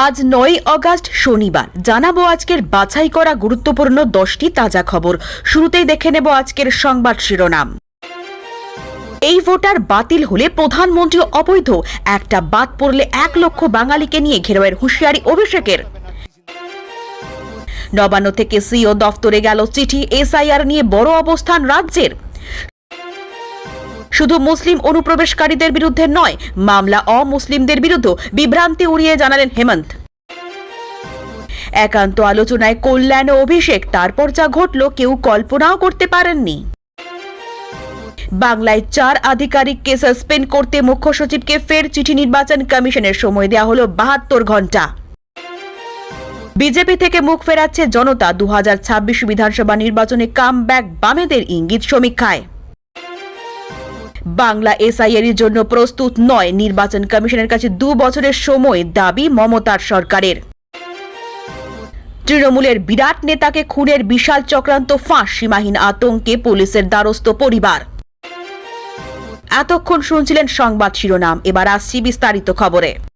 আজ নয় অগাস্ট শনিবার। জানাব আজকের বাছাই করা গুরুত্বপূর্ণ দশটি তাজা খবর। শুরুতেই দেখে নেব আজকের সংবাদ শিরোনাম। এই ভোটার বাতিল হলে প্রধানমন্ত্রী অবৈধ। একটা বাদ পড়লে এক লক্ষ বাঙালিকে নিয়ে ঘেরাওয়ের হুঁশিয়ারি অভিষেকের। নবান্ন থেকে সিও দফতরে গেল চিঠি, এসআইআর নিয়ে বড় অবস্থান রাজ্যের। শুধু মুসলিম অনুপ্রবেশকারীদের বিরুদ্ধে নয়, মামলা অমুসলিমদের বিরুদ্ধে বিভ্রান্তি উড়িয়ে জানালেন হেমন্ত। একান্ত আলোচনায় কল্যাণ ও অভিষেক, তারপর যা ঘটল কেউ কল্পনাও করতে পারেননি। বাংলায় চার আধিকারিককে সাসপেন্ড করতে মুখ্য সচিবকে ফের চিঠি নির্বাচন কমিশনের সময় দেওয়া হলো বাহাত্তর ঘণ্টা বিজেপি থেকে মুখ ফেরাচ্ছে জনতা দু হাজার ছাব্বিশ বিধানসভা নির্বাচনে কাম ব্যাক বামেদের ইঙ্গিত সমীক্ষায়। বাংলা এসআইআর এর জন্য প্রস্তুত নয়। নির্বাচন কমিশনের কাছে দু বছরের সময় দাবি মমতার সরকারের। তৃণমূলের বিরাট নেতাকে খুনের বিশাল চক্রান্ত ফাঁস, সীমাহীন আতঙ্কে পুলিশের দ্বারস্থ পরিবার। এতক্ষণ শুনছিলেন সংবাদ শিরোনাম, এবার আসছি বিস্তারিত খবরে।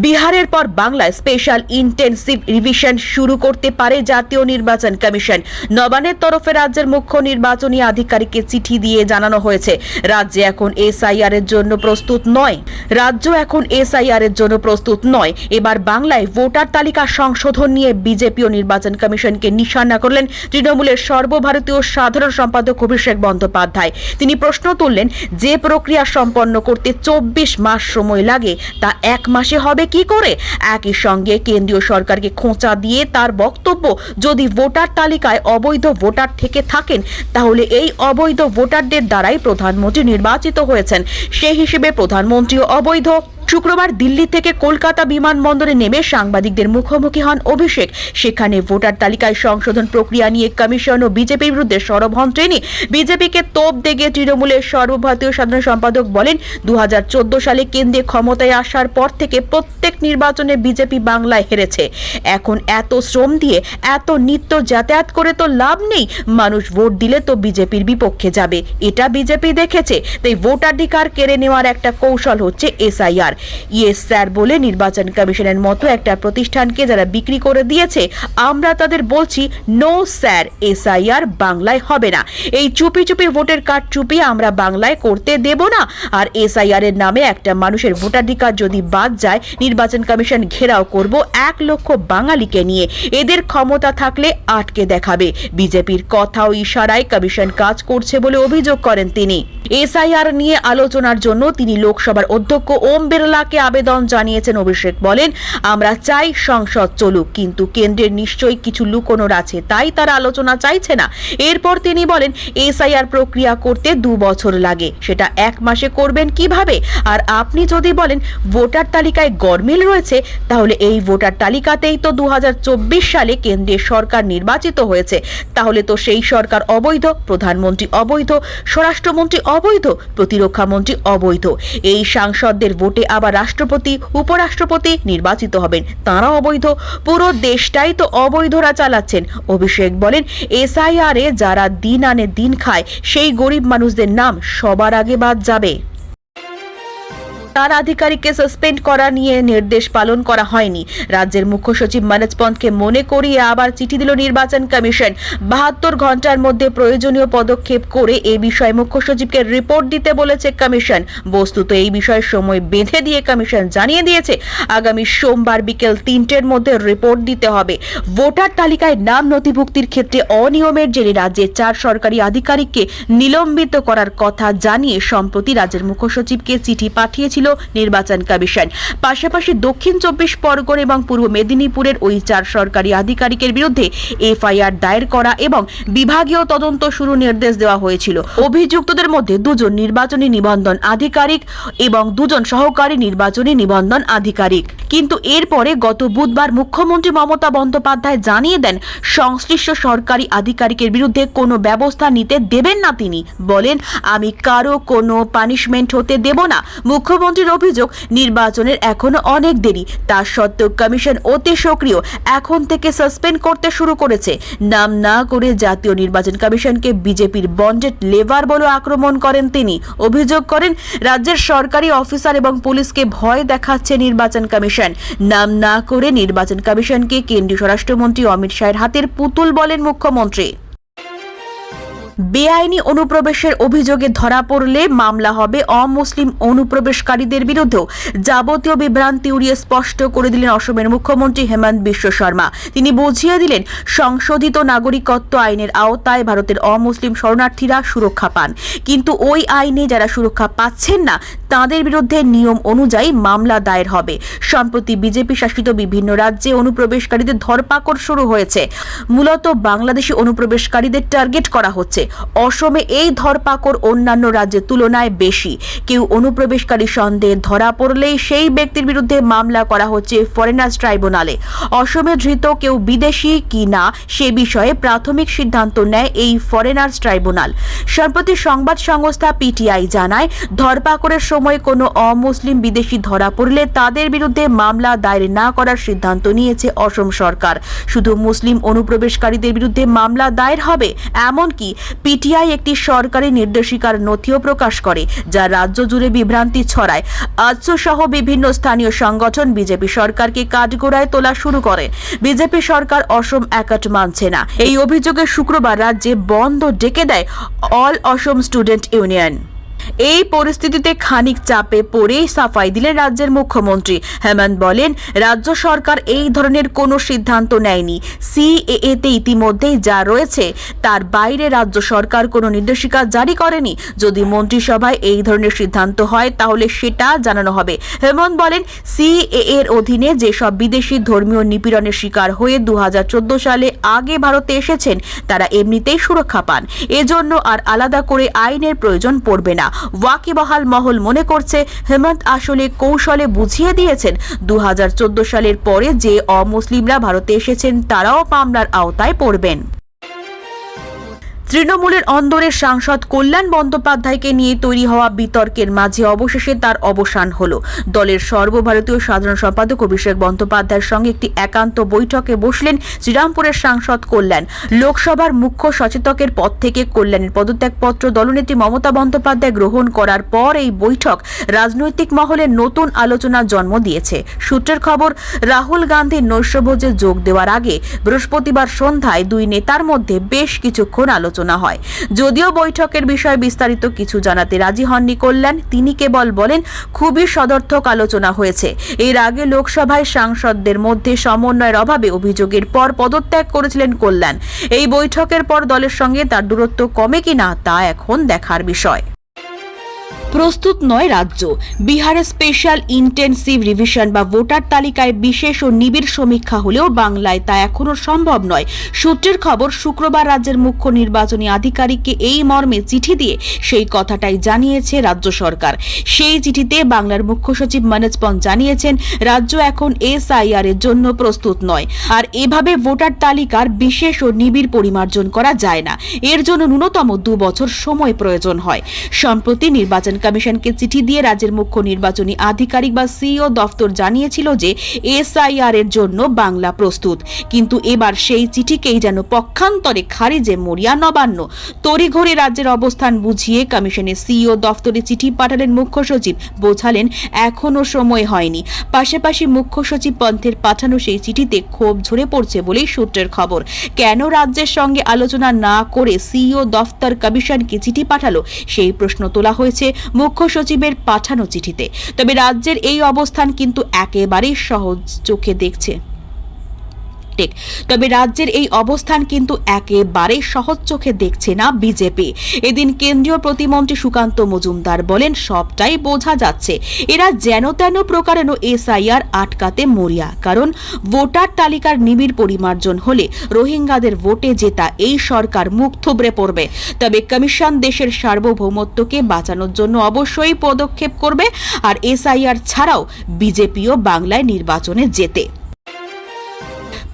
বিহারের পর বাংলায় স্পেশাল ইন্টেনসিভ রিভিশন শুরু করতে পারে জাতীয় নির্বাচন কমিশন। নবানের তরফে রাজ্যের মুখ্য নির্বাচনী আধিকারিককে চিঠি দিয়ে জানানো হয়েছে, রাজ্যে এখন এসআইআর এর জন্য প্রস্তুত নয়। রাজ্য এখন এসআইআর এর জন্য প্রস্তুত নয়। এবার বাংলায় ভোটার তালিকা সংশোধন নিয়ে বিজেপি ও নির্বাচন কমিশনকে নিশানা করলেন তৃণমূলের সর্বভারতীয় সাধারণ সম্পাদক অভিষেক বন্দ্যোপাধ্যায়। তিনি প্রশ্ন তুললেন, যে প্রক্রিয়া সম্পন্ন করতে চব্বিশ মাস সময় লাগে, তা এক মাসে হবে কি করে? একই সঙ্গে কেন্দ্রীয় সরকারকে খোঁচা দিয়ে তার বক্তব্য, যদি ভোটার তালিকায় অবৈধ ভোটার থেকে থাকেন, তাহলে এই অবৈধ ভোটারদের দ্বারাই প্রধানমন্ত্রী নির্বাচিত হয়েছেন। সেই হিসেবে প্রধানমন্ত্রীও অবৈধ। শুক্রবার দিল্লি থেকে কলকাতা বিমানবন্দরে নেমে সাংবাদিকদের মুখোমুখি হন অভিষেক। সেখানে ভোটার তালিকায় সংশোধন প্রক্রিয়া নিয়ে কমিশন ও বিজেপির বিরুদ্ধে সরব হন তিনি। বিজেপিকে তোপ দেগে তৃণমূলের সর্বভারতীয় সাধারণ সম্পাদক বলেন দু হাজার চোদ্দ সালে কেন্দ্রে ক্ষমতায় আসার পর থেকে প্রত্যেক নির্বাচনে বিজেপি বাংলায় হেরেছে। এখন এত শ্রম দিয়ে এত নিত্য যাতায়াত করে তো লাভ নেই। মানুষ ভোট দিলে তো বিজেপির বিপক্ষে যাবে। এটা বিজেপি দেখেছে। তাই ভোটাধিকার কেড়ে নেওয়ার একটা কৌশল হচ্ছে এসআইআর। ইয়েস স্যার বলে নির্বাচন কমিশনের মতো একটা প্রতিষ্ঠানকে যারা বিক্রি করে দিয়েছে, আমরা তাদের বলছি, নো স্যার, এসআইআর বাংলায় হবে না। এই চুপি চুপি ভোটের কার্ড চুপি আমরা বাংলায় করতে দেব না। আর এসআইআর এর নামে একটা মানুষের ভোটাধিকার যদি বাদ যায়, নির্বাচন কমিশন ঘেরাও করব এক লক্ষ বাঙালিকে নিয়ে। এদের ক্ষমতা থাকলে আটকে দেখাবে। বিজেপির কথা ও ইশারায় কমিশন কাজ করছে বলে অভিযোগ করেন তিনি। এসআইআর নিয়ে আলোচনার জন্য তিনি লোকসভার অধ্যক্ষ ওম বিড়লাকে আবেদন জানিয়েছেন অভিষেক বলেন, আমরা চাই সংসদ চলুক, কিন্তু কেন্দ্রের নিশ্চয়ই কিছু লুকোনোর আছে, তাই তারা আলোচনা চাইছে না। এরপর তিনি বলেন, এসআইআর প্রক্রিয়া করতে দু বছর লাগে, সেটা এক মাসে করবেন কীভাবে? আর আপনি যদি বলেন, ভোটার তালিকায় গরমিল রয়েছে, তাহলে এই ভোটার তালিকাতেই তো দু হাজার চব্বিশ সালে কেন্দ্রের সরকার নির্বাচিত হয়েছে। তাহলে তো সেই সরকার অবৈধ, প্রধানমন্ত্রী অবৈধ, স্বরাষ্ট্রমন্ত্রী অবৈধ, প্রতিরক্ষা মন্ত্রী অবৈধ। এই সাংসদদের ভোটে আবার রাষ্ট্রপতি, উপরাষ্ট্রপতি নির্বাচিত হবেন। তাঁরা অবৈধ। পুরো দেশটাই তো অবৈধরা চালাচ্ছেন। অভিষেক বলেন, এসআইআর এ যারা দিন আনে দিন খায়, সেই গরিব মানুষদের নাম সবার আগে বাদ যাবে। তার আধিকারিককে সাসপেন্ড করা নিয়ে নির্দেশ পালন করা হয়নি। রাজ্যের মুখ্য সচিব মনোজ পন্থকে মনে করিয়ে আবার চিঠি দিল নির্বাচন কমিশন। বাহাত্তর ঘণ্টার মধ্যে প্রয়োজনীয় পদক্ষেপ করে এ বিষয়ে মুখ্য সচিবকে রিপোর্ট দিতে বলেছে কমিশন। বস্তুত এই বিষয়ে সময় বেঁধে দিয়ে কমিশন জানিয়ে দিয়েছে, আগামী সোমবার বিকেল তিনটের মধ্যে রিপোর্ট দিতে হবে। ভোটার তালিকায় নাম নথিভুক্তির ক্ষেত্রে অনিয়মের জেরে রাজ্যের চার সরকারি আধিকারিককে নিলম্বিত করার কথা জানিয়ে সম্প্রতি রাজ্যের মুখ্য সচিবকে চিঠি পাঠিয়েছিল নির্বাচন কমিশন। পাশাপাশি দক্ষিণ চব্বিশ পরগনা এবং পূর্ব মেদিনীপুরের ওই চার সরকারি আধিকারিকের বিরুদ্ধে এফআইআর দায়ের করা এবং বিভাগীয় তদন্ত শুরু নির্দেশ দেওয়া হয়েছিল। অভিযুক্তদের মধ্যে দুজন নির্বাচনী নিবন্ধন আধিকারিক এবং দুজন সহকারী নির্বাচনী নিবন্ধন আধিকারিক। কিন্তু এরপরে গত বুধবার মুখ্যমন্ত্রী মমতা বন্দ্যোপাধ্যায় জানিয়ে দেন, সংশ্লিষ্ট সরকারি আধিকারিকের বিরুদ্ধে কোনো ব্যবস্থা নিতে দেবেন না তিনি। বলেন, আমি কারও কোনো পানিশমেন্ট হতে দেব না। মুখ্যমন্ত্রী মুখ্যমন্ত্রীর অভিযোগ, নির্বাচনের এখনও অনেক দেরি। তা সত্ত্বেও কমিশন অতি সক্রিয়, এখন থেকে সাসপেন্ড করতে শুরু করেছে। নাম না করে জাতীয় নির্বাচন কমিশনকে বিজেপির বন্ডেড লেভার বলে আক্রমণ করেন তিনি। অভিযোগ করেন, রাজ্যের সরকারি অফিসার এবং পুলিশকে ভয় দেখাচ্ছে নির্বাচন কমিশন। নাম না করে নির্বাচন কমিশনকে কেন্দ্রীয় স্বরাষ্ট্রমন্ত্রী অমিত শাহের হাতের পুতুল বলেন মুখ্যমন্ত্রী। বেআইনি অনুপ্রবেশের অভিযোগে ধরা পড়লে মামলা হবে অমুসলিম অনুপ্রবেশকারীদের বিরুদ্ধেও। যাবতীয় বিভ্রান্তি উড়িয়ে স্পষ্ট করে দিলেন অসমের মুখ্যমন্ত্রী হেমন্ত বিশ্ব শর্মা। তিনি বুঝিয়ে দিলেন, সংশোধিত নাগরিকত্ব আইনের আওতায় ভারতের অমুসলিম শরণার্থীরা সুরক্ষা পান। কিন্তু ওই আইনে যারা সুরক্ষা পাচ্ছেন না, তাদের বিরুদ্ধে নিয়ম অনুযায়ী মামলা দায়ের হবে। সম্প্রতি বিজেপি শাসিত বিভিন্ন রাজ্যে অনুপ্রবেশকারীদের ধরপাকড় শুরু হয়েছে। মূলত বাংলাদেশি অনুপ্রবেশকারীদের টার্গেট করা হচ্ছে। অসমে এই ধরপাকড় অন্যান্য রাজ্যের তুলনায় বেশি। কেউ অনুপ্রবেশকারী সন্দেহে ধরা পড়লেই সেই ব্যক্তির বিরুদ্ধে মামলা করা হচ্ছে ফরেনার্স ট্রাইব্যুনালে। অসমে ধৃত কেউ বিদেশি কি না, সে বিষয়ে প্রাথমিক সিদ্ধান্ত নেয় এই ফরেনার্স ট্রাইব্যুনাল। সম্প্রতি সংবাদ সংস্থা পিটিআই জানায়, ধরপাকড়ের সময় কোনো অমুসলিম বিদেশি ধরা পড়লে তাদের বিরুদ্ধে মামলা দায়ের না করার সিদ্ধান্ত নিয়েছে অসম সরকার। শুধু মুসলিম অনুপ্রবেশকারীদের বিরুদ্ধে মামলা দায়ের হবে এমনকি পিটিআই একটি সরকারি নির্দেশিকার নথিও প্রকাশ করে, যা রাজ্য জুড়ে বিভ্রান্তি ছড়ায়। আজসু সহ বিভিন্ন স্থানীয় সংগঠন বিজেপি সরকারকে কাঠগোড়ায় তোলা শুরু করে। বিজেপি সরকার অসম একাট মানছে না। এই অভিযোগে শুক্রবার রাজ্যে বন্ধ ডেকে দেয় অল অসম স্টুডেন্ট ইউনিয়ন। এই পরিস্থিতিতে খানিক চাপে পড়েই সাফাই দিলেন রাজ্যের মুখ্যমন্ত্রী। হেমন্ত বলেন, রাজ্য সরকার এই ধরনের কোনো সিদ্ধান্ত নেয়নি। সিএএতে ইতিমধ্যেই যা রয়েছে, তার বাইরে রাজ্য সরকার কোনো নির্দেশিকা জারি করেনি। যদি মন্ত্রিসভায় এই ধরনের সিদ্ধান্ত হয়, তাহলে সেটা জানানো হবে। হেমন্ত বলেন সিএ এর অধীনে যেসব বিদেশি ধর্মীয় নিপীড়নের শিকার হয়ে দু হাজার চোদ্দ সালে আগে ভারতে এসেছেন, তারা এমনিতেই সুরক্ষা পান। এজন্য আর আলাদা করে আইনের প্রয়োজন পড়বে না। ওয়াকিবহাল মহল মনে করছে হেমন্ত আসলে কৌশলে বুঝিয়ে দিয়েছেন। দু হাজার চোদ্দ সালের পরে যে অমুসলিমরা ভারতে এসেছেন, তারাও মামলার আওতায় পড়বেন। তৃণমূলের অন্দরের সাংসদ কল্যাণ বন্দ্যোপাধ্যায়কে নিয়ে তৈরি হওয়া বিতর্কের মাঝে অবশেষে তার অবসান হল। দলের সর্বভারতীয় সাধারণ সম্পাদক অভিষেক বন্দ্যোপাধ্যায়ের সঙ্গে একটি একান্ত বৈঠকে বসলেন শ্রীরামপুরের সাংসদ কল্যাণ। লোকসভার মুখ্য সচেতকের পদ থেকে কল্যাণের পদত্যাগপত্র দলনেত্রী মমতা বন্দ্যোপাধ্যায় গ্রহণ করার পর এই বৈঠক রাজনৈতিক মহলে নতুন আলোচনার জন্ম দিয়েছে। সূত্রের খবর, রাহুল গান্ধীর নৈশভোজে যোগ দেওয়ার আগে বৃহস্পতিবার সন্ধ্যায় দুই নেতার মধ্যে বেশ কিছুক্ষণ আলোচনা হয়। যদিও বৈঠকের বিষয়ে বিস্তারিত কিছু জানাতে রাজি হননি কল্যাণ, তিনি কেবল বলেন, খুবই সদর্থক আলোচনা হয়েছে। এর আগে লোকসভায় সাংসদদের মধ্যে সমন্বয়ের অভাবে অভিযোগের পর পদত্যাগ করেছিলেন কল্যাণ। এই বৈঠকের পর দলের সঙ্গে তার দূরত্ব কমে কিনা তা এখন দেখার বিষয়। প্রস্তুত নয় রাজ্য। বিহারে স্পেশাল ইন্টেন্সিভ রিভিশন বা ভোটার তালিকায় বিশেষ ও নিবিড় সমীক্ষা হলেও বাংলায় তা এখনও সম্ভব নয়। সূত্রের খবর, শুক্রবার রাজ্যের মুখ্য নির্বাচনী আধিকারিককে এই মর্মে চিঠি দিয়ে সেই কথাটাই জানিয়েছে রাজ্য সরকার। সেই চিঠিতে বাংলার মুখ্য সচিব মনোজ পন জানিয়েছেন, রাজ্য এখন এসআইআর এর জন্য প্রস্তুত নয়। আর এভাবে ভোটার তালিকার বিশেষ ও নিবিড় পরিমার্জন করা যায় না। এর জন্য ন্যূনতম দু বছর সময় প্রয়োজন হয়। সম্প্রতি নির্বাচন কমিশনকে চিঠি দিয়ে রাজ্যের মুখ্য নির্বাচনী আধিকারিক বা সিইও দফতর জানিয়েছিল যে এসআইআর এর জন্য বাংলা প্রস্তুত। কিন্তু এবার সেই চিঠিকেই যেন পক্ষান্তরে খারিজে মরিয়া নবান্ন। তড়িঘড়ি রাজ্যের অবস্থান বুঝিয়ে কমিশনের সিইও দফতরে চিঠি পাঠালেন মুখ্য সচিব। বোঝালেন, এখনও সময় হয়নি। পাশাপাশি মুখ্য সচিব পন্থের পাঠানো সেই চিঠিতে ক্ষোভ ঝরে পড়ছে বলেই সূত্রের খবর। কেন রাজ্যের সঙ্গে আলোচনা না করে সিইও দফতর কমিশনকে চিঠি পাঠালো? সেই প্রশ্ন তোলা হয়েছে মুখ্য সচিবের পাঠানো চিঠিতে। তবে রাজ্যের এই অবস্থান কিন্তু একেবারেই সহজ চোখে দেখছে। টেক তবে রাজ্যের এই অবস্থান কিন্তু একেবারে সহজ চোখে দেখছে না বিজেপি। এদিন কেন্দ্রীয় প্রতিমন্ত্রী সুকান্ত মজুমদার বলেন, সবটাই বোঝা যাচ্ছে। এরা যেন তেন প্রকারেণ এসআইআর আটকাতে মরিয়া। কারণ ভোটার তালিকার নিবিড় পরিমার্জন হলে রোহিঙ্গাদের ভোটে জেতা এই সরকার মুখ থুবড়ে পড়বে। তবে কমিশন দেশের সার্বভৌমত্বকে বাঁচানোর জন্য অবশ্যই পদক্ষেপ করবে। আর এসআইআর ছাড়াও বিজেপিও বাংলায় নির্বাচনে জেতে।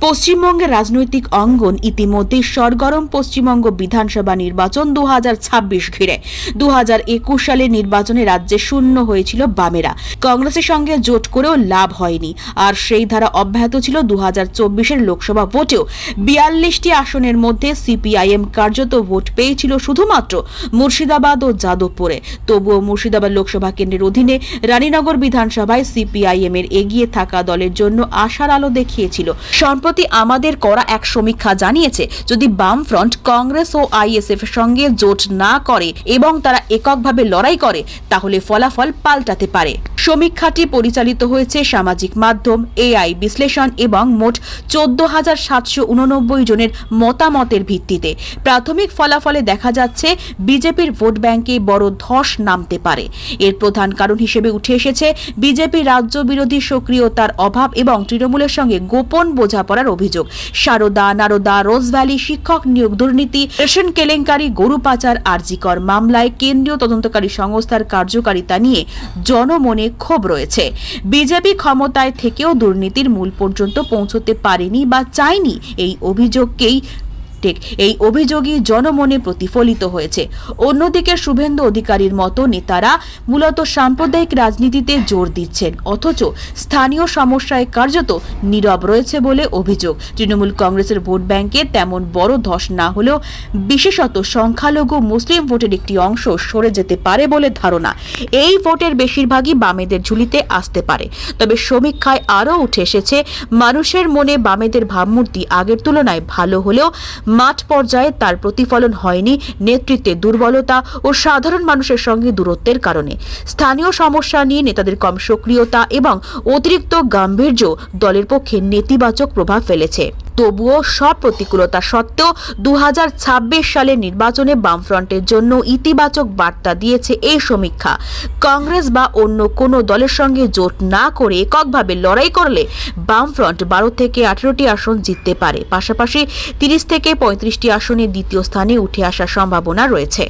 পশ্চিমবঙ্গের রাজনৈতিক অঙ্গন ইতিমধ্যে সরগরম পশ্চিমবঙ্গ বিধানসভা নির্বাচন দু ঘিরে। দু সালের নির্বাচনে রাজ্যে শূন্য হয়েছিল বামেরা। কংগ্রেসের সঙ্গে জোট করেও লাভ হয়নি। আর সেই ধারা অব্যাহত ছিল দু হাজার লোকসভা ভোটেও। বিয়াল্লিশটি আসনের মধ্যে সিপিআইএম কার্যত ভোট পেয়েছিল শুধুমাত্র মুর্শিদাবাদ ও যাদবপুরে। তবুও মুর্শিদাবাদ লোকসভা কেন্দ্রের অধীনে রানীনগর বিধানসভায় সিপিআইএম এর এগিয়ে থাকা দলের জন্য আশার আলো দেখিয়েছিল। সম্প্রতি আমাদের করা এক সমীক্ষা জানিয়েছে, যদি বাম ফ্রন্ট কংগ্রেস ও আইএসএফ সঙ্গে জোট না করে এবং তারা এককভাবে লড়াই করে, তাহলে ফলাফল পাল্টাতে পারে। সমীক্ষাটি পরিচালিত হয়েছে সামাজিক মাধ্যম, এআই বিশ্লেষণ এবং মোট চোদ্দ হাজার সাতশো উননব্বই জনের মতামতের ভিত্তিতে। প্রাথমিক ফলাফলে দেখা যাচ্ছে, বিজেপির ভোট ব্যাংকে বড় ধস নামতে পারে। এর প্রধান কারণ হিসেবে উঠে এসেছে, বিজেপি রাজ্য বিরোধী সক্রিয়তার অভাব এবং তৃণমূলের সঙ্গে গোপন বোঝাপড়ার অভিযোগ। সারদা, নারদা, রোজ ভ্যালি শিক্ষক নিয়োগ দুর্নীতি, রেশন কেলেঙ্কারি, গরু পাচার, আরজিকর মামলায় কেন্দ্রীয় তদন্তকারী সংস্থার কার্যকারিতা নিয়ে জনমনে ক্ষোভ রয়েছে। বিজেপি ক্ষমতায় থেকেও দুর্নীতির মূল পর্যন্ত পৌঁছতে পারেনি বা চায়নি এই অভিযোগকেই ঠিক এই অভিযোগই জনমনে প্রতিফলিত হয়েছে। অন্যদিকে শুভেন্দু অধিকারীর মতো নেতারা মূলত সাম্প্রদায়িক রাজনীতিতে জোর দিচ্ছেন, অথচ স্থানীয় সমস্যায় কার্যত নীরব রয়েছে বলে অভিযোগ। তৃণমূল কংগ্রেসের ভোট ব্যাংকে তেমন বড় ধস না হলেও বিশেষত সংখ্যালঘু মুসলিম ভোটের একটি অংশ সরে যেতে পারে বলে ধারণা। এই ভোটের বেশিরভাগই বামেদের ঝুলিতে আসতে পারে। তবে সমীক্ষায় আরও উঠে এসেছে, মানুষের মনে বামেদের ভাবমূর্তি আগের তুলনায় ভালো হলেও মাঠ পর্যায়ে তার প্রতিফলন হয়নি নেতৃত্বে দুর্বলতা ও সাধারণ মানুষের সঙ্গে দূরত্বের কারণে। স্থানীয় সমস্যা নিয়ে নেতাদের কম সক্রিয়তা এবং অতিরিক্ত গাম্ভীর্য দলের পক্ষে নেতিবাচক প্রভাব ফেলেছে। তবুও সব প্রতিকূলতা সত্ত্বেও দু হাজার ছাব্বিশ সালের নির্বাচনে বামফ্রন্টের জন্য ইতিবাচক বার্তা দিয়েছে এই সমীক্ষা। কংগ্রেস বা অন্য কোনো দলের সঙ্গে জোট না করে এককভাবে লড়াই করলে বামফ্রন্ট বারো থেকে আঠেরোটি আসন জিততে পারে। পাশাপাশি তিরিশ থেকে পঁয়ত্রিশটি আসনে দ্বিতীয় স্থানে উঠে আসার সম্ভাবনা রয়েছে।